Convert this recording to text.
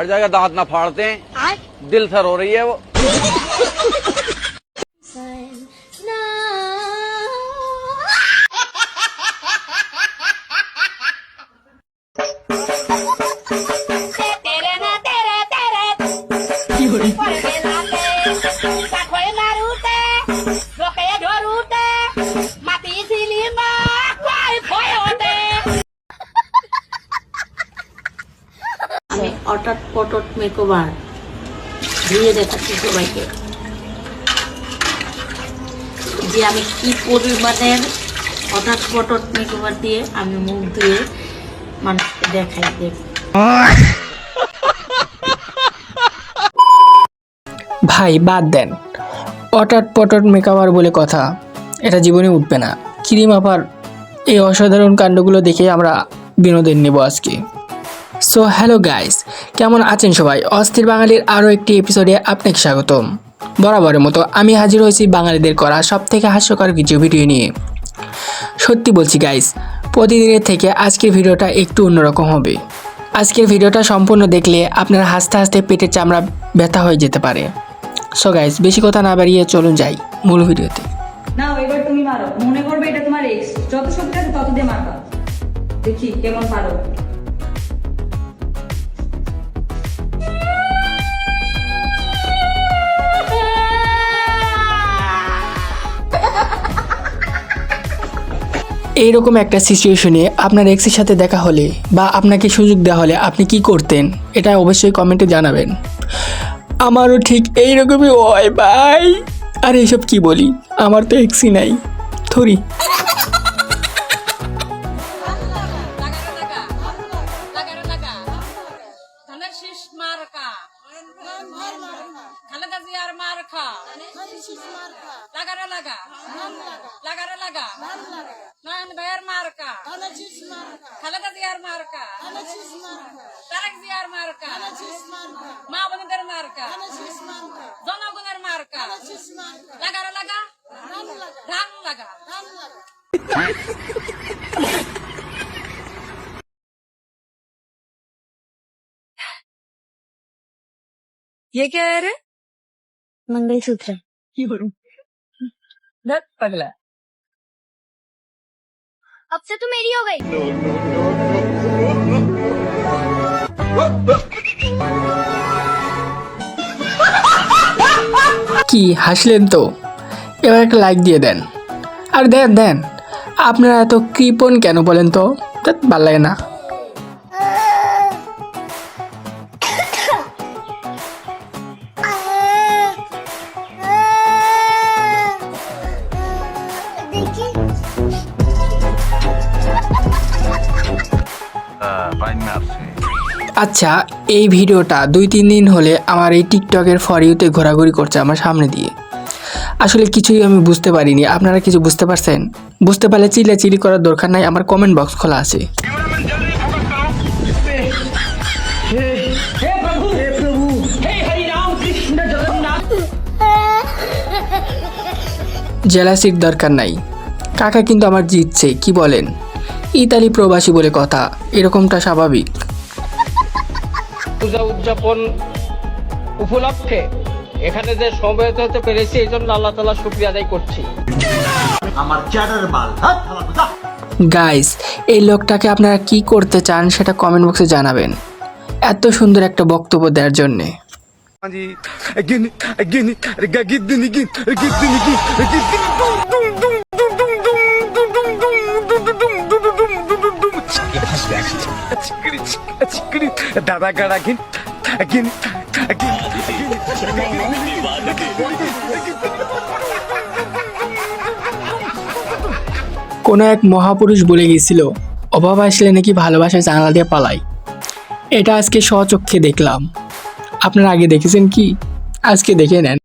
हर जगह दांत ना फाड़ते हैं। दिल सर हो रही है वो। পটট মেকওভার। ধুয়ে দেখাচ্ছি সবাইকে। যে আমি কি পরিমাণের হঠাৎ পটট মেকওভার দিয়ে আমি মুখ ধুয়ে মানুষকে দেখাই, দেখ। ভাই, বাদ দেন। অটাট পটট মেকআপার বলে কথা, এটা জীবনে উঠবে না। ক্রিম আপার এই অসাধারণ কাণ্ডগুলো দেখে আমরা বিনোদন নেব আজকে। সো হ্যালো গাইস কেমন আছেন সবাই? অস্থির বাঙালির আরও একটি এপিসোডে আপনাকে স্বাগতম। বরাবরের মতো আমি হাজির হয়েছি বাঙালিদের করা সব থেকে হাস্যকর কিছু ভিডিও নিয়ে। সত্যি বলছি গাইস প্রতিদিনের থেকে আজকের ভিডিওটা একটু অন্যরকম হবে। আজকের ভিডিওটা সম্পূর্ণ দেখলে আপনার হাসতে হাসতে পেটের চামড়া ব্যথা হয়ে যেতে পারে। সো গাইস বেশি কথা না বাড়িয়ে চলুন যাই মূল ভিডিওতে এবার তুমি মারো। মনে করবে এটা তোমার এক্স যত শক্তি আছে তত দিয়ে মারবা। দেখি কেমন পারো। এইরকম একটা সিচুয়েশনে আপনার এক্সের সাথে দেখা হলে বা আপনাকে সুযোগ দেওয়া হলে আপনি কি করতেন? এটা অবশ্যই কমেন্টে জানাবেন। আমারও ঠিক এইরকমই হয়, ভাই। আর এইসব কি বলি? আমার তো এক্সই নাই। থরি। মার্কা। লাগারে লাগা। লাগা। Kaan Bayar Marka. Halakat Yar Marka. Tarak Ziyar Marka. Mabunidar Marka. Zonogunar Marka. Lagara Laga. Rang Laga. ये क्या है रे मंगलसूत्र ये पगला अब से तो मेरी हो गई কি হাসলেন তো এবার একটা লাইক দিয়ে দেন আর দেন দেন আপনারা এত কৃপণ কেন বলেন তো ধ্যাৎ, ভাল লাগে না আচ্ছা এই ভিডিওটা দুই তিন দিন হলে আমার এই টিকটকের ফর ইউতে ঘোরাঘুরি করছে আমার সামনে দিয়ে। আসলে কিছুই আমি বুঝতে পারিনি আপনারা কিছু বুঝতে পারছেন? বুঝতে পারলে চিল্লা চিলি করার দরকার নাই আমার কমেন্ট বক্স খোলা আছে। জেলাসির দরকার নাই। কাকা কিন্তু আমার জিতছে কি বলেন? ইতালি প্রবাসী বলে কথা এরকমটা স্বাভাবিক। পূজা উদযাপন উপলক্ষে এখানে যে সমবেত হতে পেরেছি এই জন্য আল্লাহ তালা শুক্রিয়া আদায় করছি। গাইস এই লোকটাকে আপনারা কি করতে চান সেটা কমেন্ট বক্সে জানাবেন। এত সুন্দর একটা বক্তব্য দেওয়ার জন্যে। দাদা গাড়া গিন কোনো এক মহাপুরুষ বলে গেছিল, অভাব আসলে নাকি ভালোবাসা জানালা দিয়ে পালায় এটা আজকে স্বচক্ষে দেখলাম। আপনারা আগে দেখেছেন কি? আজকে দেখে নেন।